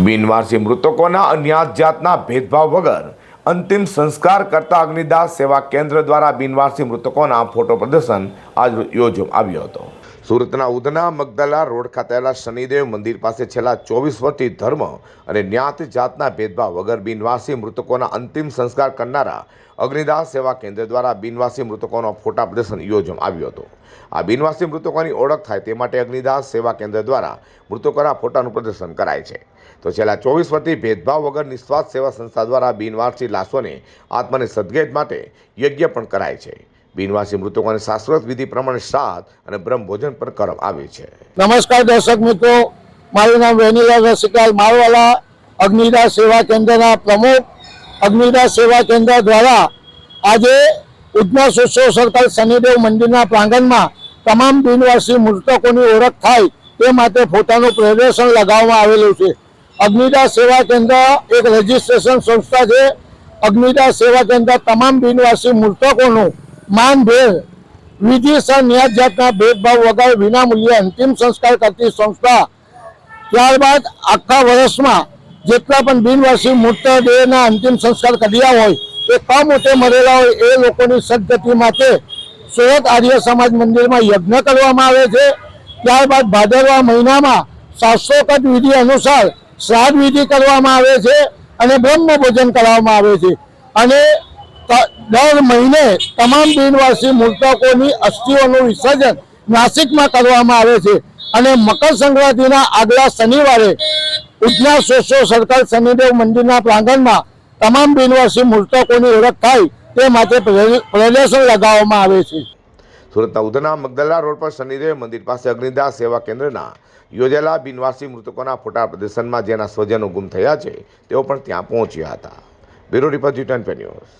બિનવારસી મૃતકોના અન્યાત જાતના ભેદભાવ વગર અંતિમ સંસ્કાર કરતા અગ્નિદાસ સેવા કેન્દ્ર દ્વારા બિનવારસી મૃતકોના ફોટો પ્રદર્શન આજ યોજવામાં આવ્યો હતો. સુરતના ઉધના મગદલા રોડ ખાતે આવેલા શનિદેવ મંદિર પાસે છેલ્લા ચોવીસ વર્ષથી ધર્મ અને જ્ઞાત જાતના ભેદભાવ વગર બિનવાસી મૃતકોના અંતિમ સંસ્કાર કરનારા અગ્નિદાહ સેવા કેન્દ્ર દ્વારા બિનવાસી મૃતકોનો ફોટા પ્રદર્શન યોજવામાં આવ્યું હતું. આ બિનવાસી મૃતકોની ઓળખ થાય તે માટે અગ્નિદાહ સેવા કેન્દ્ર દ્વારા મૃતકોના ફોટાનું પ્રદર્શન કરાય છે. તો છેલ્લા ચોવીસ વર્ષથી ભેદભાવ વગર નિસ્વાર્થ સેવા સંસ્થા દ્વારા બિનવારસી લાશોને આત્માની સદગેટ માટે યજ્ઞ પણ કરાય છે. બિનવાસી મૃતકોને શાસ્ત્રોક્ત વિધિ પ્રમાણે સાત અને બ્રહ્મ ભોજન પણ કરવામાં આવે છે. નમસ્કાર દર્શક મિત્રો, મારું નામ વેનીલાલ રસિકાલ મારવાલા, અગ્નિદાહ સેવા કેન્દ્રના પ્રમુખ. અગ્નિદાહ સેવા કેન્દ્ર દ્વારા આજે ઉધના સોશિયો સર્કલ શનિદેવ મંદિરના પ્રાંગણમાં તમામ બિનવાસી મૃતકોની ઓળખ થાય તે માટે ફોટાનું પ્રદર્શન લગાવવામાં આવેલું છે. અગ્નિદાહ સેવા કેન્દ્ર એક રજિસ્ટ્રેશન સંસ્થા છે. અગ્નિદા સેવા કેન્દ્ર તમામ બિનવાસી મૃતકોનું માનભેર વિધિસર ન્યાય જાતના ભેદભાવ વગર વિનામૂલ્યે અંતિમ સંસ્કાર કરતી સંસ્થા ત્યારબાદ આખા વર્ષમાં જેટલા પણ બિનવાસી મૃતદેહના અંતિમ સંસ્કાર કર્યા હોય, એ કમોટે મરેલા હોય એ લોકોની સદગતિ માટે સુરત આર્ય સમાજ મંદિરમાં યજ્ઞ કરવામાં આવે છે. ત્યારબાદ ભાદરવા મહિનામાં શાસ્ત્રોકટ વિધિ અનુસાર શ્રાદ્ધ વિધિ કરવામાં આવે છે અને બ્રહ્મ ભોજન કરવામાં આવે છે. અને દર મહિને તમામ બિનવાસી મૃતકોની અસ્થિઓનું વિસર્જન નાસિકમાં કરવામાં આવે છે અને મકર સંક્રાંતિના આગલા શનિવારે ઉજના સોસો સર્કલ શનિદેવ મંદિરના પ્રાંગણમાં તમામ બિનવાસી મૃતકોની ઓળખ થાય તે માટે પ્રદર્શન લગાવવામાં આવે છે. સુરતના ઉધના મગદલા રોડ પર શનિદેવ મંદિર પાસે અગ્નિદાહ સેવા કેન્દ્રના યોજેલા બિનવાસી મૃતકોના ફોટા પ્રદર્શનમાં જેના સ્વજનો ગુમ થયા છે તેઓ પણ ત્યાં પહોંચ્યા હતા. Bureau report G ten news.